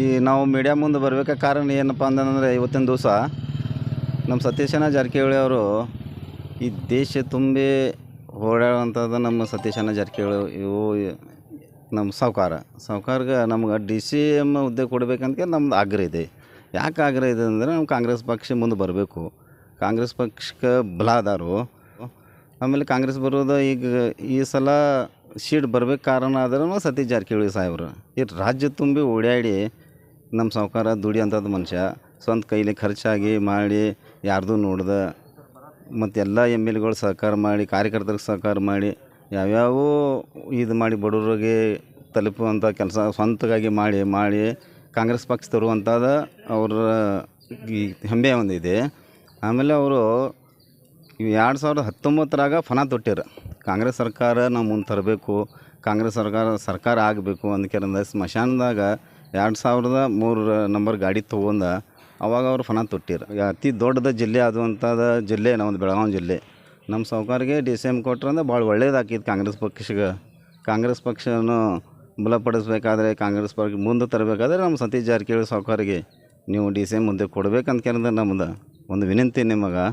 ಈ ನಾವು ಮೀಡಿಯಾ ಮುಂದೆ ಬರಬೇಕಾದ ಕಾರಣ ಏನಪ್ಪ ಅಂತಂದರೆ ಇವತ್ತಿನ ದಿವಸ ನಮ್ಮ ಸತೀಶನ ಜಾರಕಿಹೊಳಿ ಅವರು ಈ ದೇಶ ತುಂಬಿ ಓಡಾಡುವಂಥದ್ದು ನಮ್ಮ ಸತೀಶನ ಜಾರಕಿಹೊಳಿ ಇವು ನಮ್ಮ ಸಾವ್ಕಾರ. ಸಾಹುಕಾರ್ಗೆ ನಮ್ಗೆ ಡಿ ಸಿ ಎಂ ಹುದ್ದೆ ಕೊಡಬೇಕಂತ ನಮ್ದು ಆಗ್ರಹ ಇದೆ. ಯಾಕೆ ಆಗ್ರಹ ಇದೆ ಅಂದರೆ ನಮ್ಮ ಕಾಂಗ್ರೆಸ್ ಪಕ್ಷ ಮುಂದೆ ಬರಬೇಕು. ಕಾಂಗ್ರೆಸ್ ಪಕ್ಷಕ್ಕೆ ಬಲ ಅದಾರು ಆಮೇಲೆ ಕಾಂಗ್ರೆಸ್ ಬರೋದು ಈಗ ಈ ಸಲ ಸೀಟ್ ಬರ್ಬೇಕು ಕಾರಣ ಆದ್ರೂ ಸತೀಶ್ ಜಾರಕಿಹೊಳಿ ಸಾಹೇಬ್ರು. ಈ ರಾಜ್ಯ ತುಂಬಿ ಓಡಾಡಿ ನಮ್ಮ ಸಾವ್ಕಾರ ದುಡಿಯೋಂಥದ್ದು ಮನುಷ್ಯ. ಸ್ವಂತ ಕೈಲಿ ಖರ್ಚಾಗಿ ಮಾಡಿ ಯಾರದೂ ನೋಡ್ದೆ. ಮತ್ತು ಎಲ್ಲ ಎಂ ಎಲ್ ಎಗಳು ಸಹಕಾರ ಮಾಡಿ, ಕಾರ್ಯಕರ್ತರಿಗೆ ಸಹಕಾರ ಮಾಡಿ, ಯಾವ್ಯಾವ ಇದು ಮಾಡಿ ಬಡವ್ರಿಗೆ ತಲುಪುವಂಥ ಕೆಲಸ ಸ್ವಂತಕ್ಕಾಗಿ ಮಾಡಿ ಮಾಡಿ ಕಾಂಗ್ರೆಸ್ ಪಕ್ಷ ತರುವಂಥದ್ದು ಅವರ ಈ ಹೆಮ್ಮೆ ಒಂದಿದೆ. ಆಮೇಲೆ ಅವರು ಎರಡು ಸಾವಿರದ ಹತ್ತೊಂಬತ್ತರಾಗ ಫನ ತೊಟ್ಟಿರು ಕಾಂಗ್ರೆಸ್ ಸರ್ಕಾರ ನಾವು ಮುಂದೆ ತರಬೇಕು, ಕಾಂಗ್ರೆಸ್ ಸರ್ಕಾರ ಸರ್ಕಾರ ಆಗಬೇಕು ಅಂದ್ಕೇರಂದ ಸ್ಮಶಾನದಾಗ ಎರಡು ಸಾವಿರದ ಮೂರು ನಂಬರ್ ಗಾಡಿ ತೊಗೊಂಡ ಅವಾಗ ಅವರು ಫನ ತೊಟ್ಟಿರು. ಈಗ ಅತಿ ದೊಡ್ಡದ ಜಿಲ್ಲೆ ಆದಂಥದ್ದು ಜಿಲ್ಲೆ ನಮ್ಮದು ಬೆಳಗಾವಿ ಜಿಲ್ಲೆ. ನಮ್ಮ ಸಾವ್ಕಾರಿಗೆ ಡಿ ಸಿ ಎಂ ಕೊಟ್ರಂದ್ರೆ ಭಾಳ ಒಳ್ಳೇದಾಕಿತ್ತು ಕಾಂಗ್ರೆಸ್ ಪಕ್ಷಗೆ. ಕಾಂಗ್ರೆಸ್ ಪಕ್ಷವನ್ನು ಬಲಪಡಿಸ್ಬೇಕಾದ್ರೆ ಕಾಂಗ್ರೆಸ್ ಪಕ್ಷ ಮುಂದೆ ತರಬೇಕಾದ್ರೆ ನಮ್ಮ ಸತೀಶ್ ಜಾರಕಿಹೊಳಿ ಸಾವ್ಕಾರಿಗೆ ನೀವು ಡಿ ಸಿ ಎಂ ಮುಂದೆ ಕೊಡ್ಬೇಕಂತ ಕೇಳಿದ್ರೆ ನಮ್ದು. ಒಂದು ವಿನಂತಿ ನಿಮಗೆ.